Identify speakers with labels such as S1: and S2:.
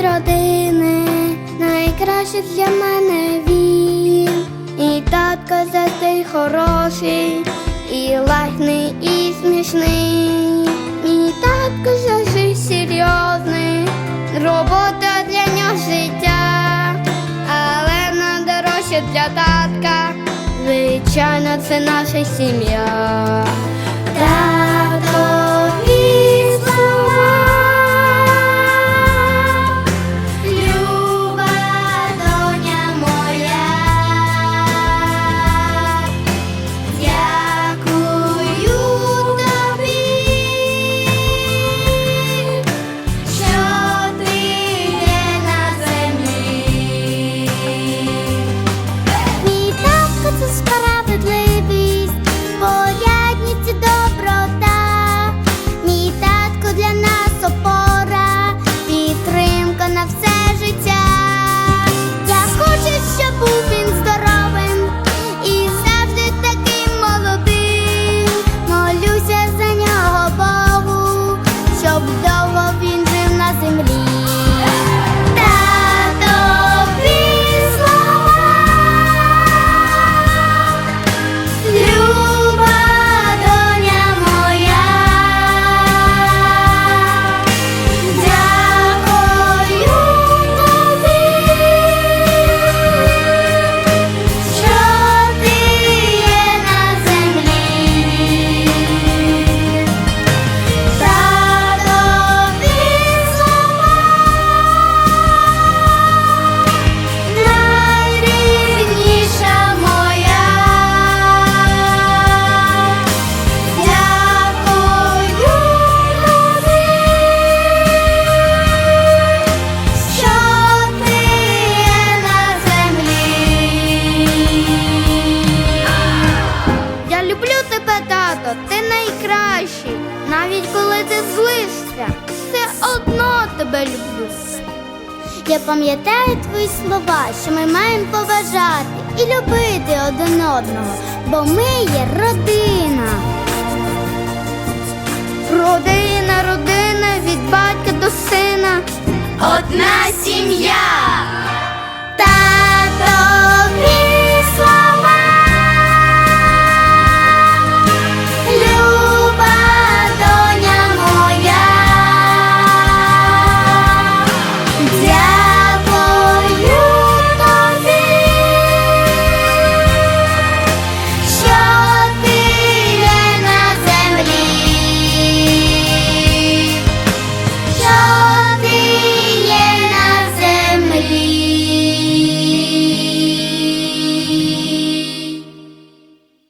S1: родини, найкраще для мене він. І татко завжди хороший, і лагний, і смішний. Мій татко завжди серйозний, робота для нього життя, але найдорожче для татка, звичайно, це наша сім'я. Навіть коли ти злишся, все одно тебе люблю. Я пам'ятаю твої слова, що ми маємо поважати і любити один одного, бо ми є родина. Родина, родина від батька до сина.
S2: Одна сім'я.